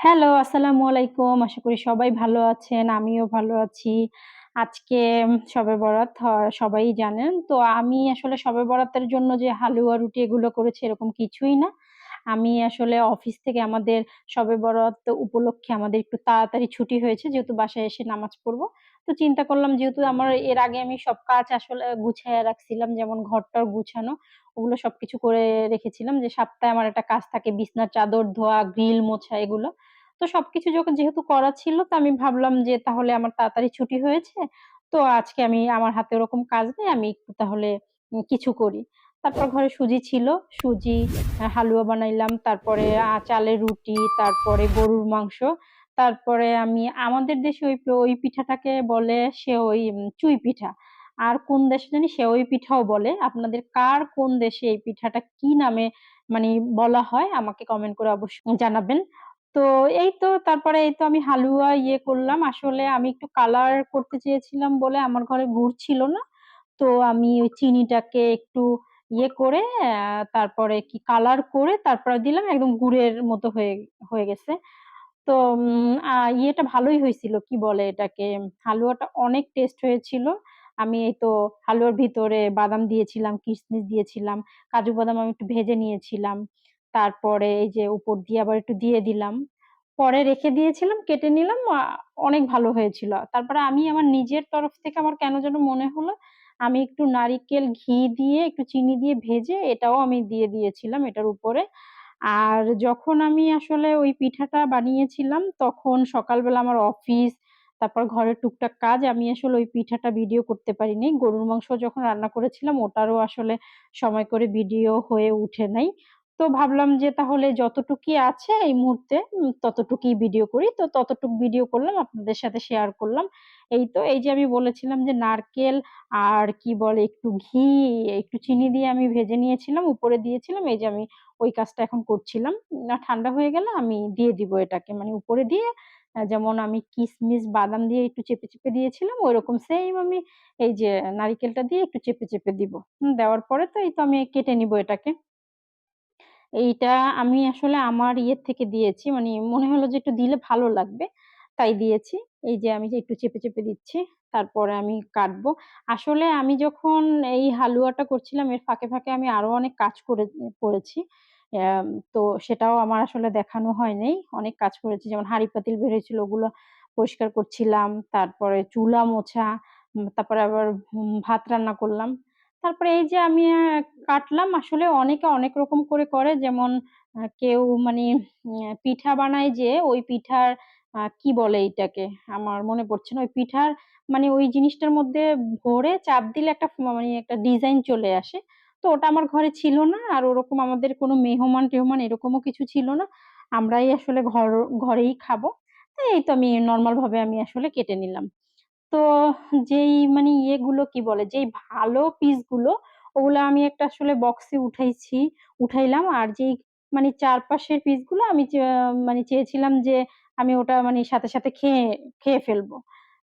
Hello, আসসালামু আলাইকুম। আশা করি সবাই ভালো আছেন। আমিও ভালো আছি। আজকে সবে বরাত সবাই জানেন। তো আমি আসলে সবে বরাতের জন্য যে হালুয়া, রুটি এগুলো করেছি এরকম কিছুই না। আমি আসলে অফিস থেকে আমাদের সবে বরাত উপলক্ষে আমাদের একটু তাড়াতাড়ি ছুটি হয়েছে যেহেতু বাসায় এসে নামাজ পড়ব। তো চিন্তা করলাম যেহেতু আমার এর আগে আমি সব কাজ আসলে গুছাইয়া রাখছিলাম যেমন ঘরটর গুছানো, ওগুলো সবকিছু করে রেখেছিলাম যে সপ্তাহে আমার একটা কাজ থাকে বিছনার চাদর ধোয়া, গ্রিল মোছা এগুলো। তো সবকিছু যখন যেহেতু করা ছিল তো আমি ভাবলাম যে তাহলে আমার তাড়াতাড়ি ছুটি হয়েছে। তো আজকে আমি আমার হাতে ওরকম কাজ নেই। আমি একটু তাহলে কিছু করি। তারপর ঘরে সুজি ছিল। সুজি, হালুয়া বানাইলাম। তারপরে চালের রুটি, তারপরে গরুর মাংস। তারপরে আমি, আমাদের দেশে ওই ওই পিঠাটাকে বলে সে ওই চুই পিঠা। আর কোন দেশে জানি সে ওই পিঠাও বলে। আপনাদের কার কোন দেশে এই পিঠাটা কি নামে মানে বলা হয় আমাকে কমেন্ট করে অবশ্যই জানাবেন। তো এই তো, তারপরে এই তো আমি হালুয়া ইয়ে করলাম। আসলে আমি একটু কালার করতে চেয়েছিলাম বলে আমার ঘরে গুড় ছিল না। তো আমি ওই চিনিটাকে একটু ইয়ে করে তারপরে কি কালার করে তারপরে দিলাম একদম গুড়ের মতো হয়ে হয়ে গেছে। তো ইয়েটা ভালোই হয়েছিল। কি বলে এটাকে? হালুয়াটা অনেক টেস্ট হয়েছিল। আমি এই তো হালুয়ার ভিতরে বাদাম দিয়েছিলাম, কিশমিশ দিয়েছিলাম, কাজু বাদাম আমি একটু ভেজে নিয়েছিলাম। তারপরে এই যে উপর দিয়ে আবার একটু দিয়ে দিলাম। পরে রেখে দিয়েছিলাম, কেটে নিলাম। অনেক ভালো হয়েছিল। তারপরে আমি আমার নিজের তরফ থেকে আমার কেন যেন মনে হলো আমি একটু নারিকেল ঘি দিয়ে একটু চিনি দিয়ে ভেজে এটাও আমি দিয়ে দিয়েছিলাম এটার উপরে। আর যখন আমি আসলে ওই পিঠাটা বানিয়েছিলাম তখন সকালবেলা আমার অফিস, তারপর ঘরের টুকটাক কাজ আমি আসলে ওই পিঠাটা ভিডিও করতে পারিনি। গরুর মাংস যখন রান্না করেছিলাম ওটারও আসলে সময় করে ভিডিও হয়ে উঠে নাই। তো ভাবলাম যে তাহলে যতটুকুই আছে এই মুহূর্তে ততটুকুই ভিডিও করি। তো ততটুকু ভিডিও করলাম আপনাদের সাথে শেয়ার করলাম। এই তো এই যে আমি বলেছিলাম যে নারকেল আর কি বলে একটু ঘি, একটু চিনি দিয়ে আমি ভেজে নিয়েছিলাম, উপরে দিয়েছিলাম। এই যে আমি ওই কাজটা এখন করছিলাম। না ঠান্ডা হয়ে গেলে আমি দিয়ে দিব এটাকে। মানে উপরে দিয়ে যেমন আমি কিশমিশ, বাদাম দিয়ে একটু চেপে, চেপে দিয়েছিলাম ঐরকম সেম আমি এই যে নারিকেলটা দিয়ে একটু চেপে, চেপে দিব। দেওয়ার পরে তো এই তো আমি কেটে নিব এটাকে। এইটা আমি আসলে আমার ইয়ের থেকে দিয়েছি। মানে মনে হলো যে একটু দিলে ভালো লাগবে। তাই দিয়েছি। এই যে আমি যে একটু চেপে, চেপে দিচ্ছি। তারপরে আমি কাটবো। আসলে আমি যখন এই হালুয়াটা করছিলাম এর ফাঁকে, ফাঁকে আমি আরও অনেক কাজ করে করেছি। তো সেটাও আমার আসলে দেখানো হয়নি অনেক কাজ করেছি। যেমন হাঁড়ি-পাতিল বের হয়েছিল ওগুলো পরিষ্কার করছিলাম। তারপরে চুলা মোছা, তারপরে আবার ভাত রান্না করলাম। তারপরে এই যে আমি কাটলাম, আসলে অনেকে অনেক রকম করে করে যেমন কেউ মানে পিঠা বানায় যে, ওই পিঠার কি বলে এটাকে আমার মনে পড়ছে না। ওই পিঠার মানে ওই জিনিসটার মধ্যে ভরে চাপ দিলে একটা মানে একটা ডিজাইন চলে আসে। তো ওটা আমার ঘরে ছিল না। আর ওরকম আমাদের কোনো মেহমান-টেহমান এরকমও কিছু ছিল না। আমরাই আসলে ঘর, ঘরেই খাব। এই তো আমি নরমাল ভাবে আমি আসলে কেটে নিলাম। তো যেই মানে ইয়েগুলো কি বলে? যেই ভালো পিসগুলো ওগুলো আমি একটা আসলে বক্সে উঠাইছি উঠাইলাম। আর যেই মানে চারপাশের পিসগুলো আমি মানে চেয়েছিলাম যে আমি ওটা মানে সাথে, সাথে খেয়ে খেয়ে ফেলব।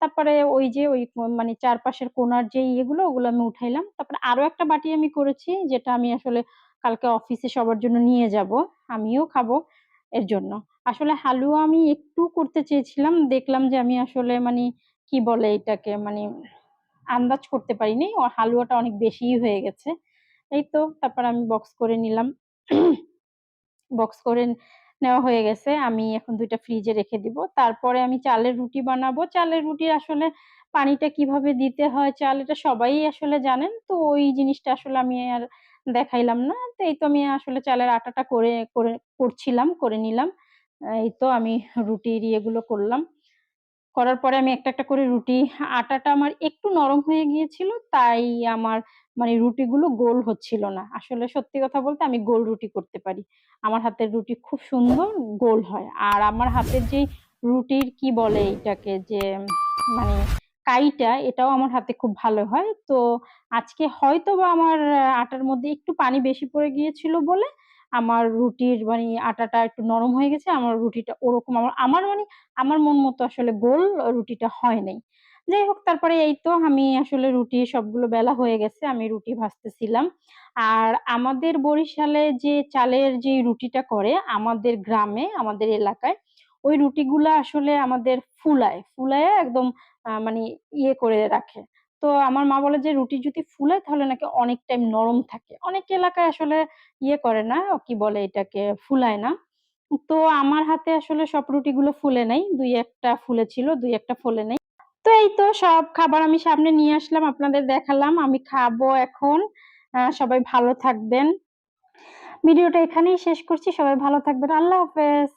তারপরে ওই যে ওই মানে চারপাশের কোণার যে ইয়েগুলো ওগুলো আমি উঠাইলাম। তারপরে আরও একটা বাটি আমি করেছি যেটা আমি আসলে কালকে অফিসে সবার জন্য নিয়ে যাব। আমিও খাব এর জন্য। আসলে হালুয়া আমি একটু করতে চেয়েছিলাম। দেখলাম যে আমি আসলে মানি কি বলে এটাকে? মানে আন্দাজ করতে পারিনি। হালুয়াটা অনেক বেশিই হয়ে গেছে। এই তো তারপর আমি বক্স করে নিলাম। বক্স করে নেওয়া হয়ে গেছে। আমি এখন দুইটা ফ্রিজে রেখে দিব। তারপরে আমি চালের রুটি বানাবো। চালের রুটির আসলে পানিটা কীভাবে দিতে হয় চাল এটা সবাই আসলে জানেন। তো ওই জিনিসটা আসলে আমি আর দেখাইলাম না। তো এই তো আমি আসলে চালের আটাটা করে করে করছিলাম, করে নিলাম। এই তো আমি রুটির ইয়েগুলো করলাম। করার পরে আমি একটা, একটা করে রুটি আটাটা আমার একটু নরম হয়ে গিয়েছিল। তাই আমার মানে রুটিগুলো গোল হচ্ছিল না। আসলে সত্যি কথা বলতে আমি গোল রুটি করতে পারি। আমার হাতের রুটি খুব সুন্দর গোল হয়। আর আমার হাতের যেই রুটির কি বলে এটাকে যে মানে কাইটা এটাও আমার হাতে খুব ভালো হয়। তো আজকে হয়তো বা আমার আটার মধ্যে একটু পানি বেশি পড়ে গিয়েছিল বলে আমার রুটির মানে আটাটা একটু নরম হয়ে গেছে। আমার রুটিটা ওরকম আমার আমার মানে আমার মন মতো আসলে গোল রুটিটা হয় নাই। যাই হোক তারপরে এই তো আমি আসলে রুটি সবগুলো বেলা হয়ে গেছে। আমি রুটি ভাজতেছিলাম। আর আমাদের বরিশালে যে চালের যে রুটিটা করে আমাদের গ্রামে, আমাদের এলাকায় ওই রুটিগুলা আসলে আমাদের ফুলায়। ফুলায়া একদম মানে ইয়ে করে রাখে। তো আমার মা বলে যে রুটি যদি ফুলায় তাহলে নাকি অনেক টাইম নরম থাকে। অনেক এলাকায় আসলে ইয়ে করে না, কি বলে এটাকে ফুলায় না। তো আমার হাতে আসলে সব রুটিগুলো ফুলে নাই। ২-১ টা ফুলেছিল, ২-১ টা ফোলে নাই। তো এই তো সব খাবার আমি সামনে নিয়ে আসলাম, আপনাদের দেখালাম। আমি খাব এখন। সবাই ভালো থাকবেন। ভিডিওটা এখানেই শেষ করছি। সবাই ভালো থাকবেন। আল্লাহ হাফেজ।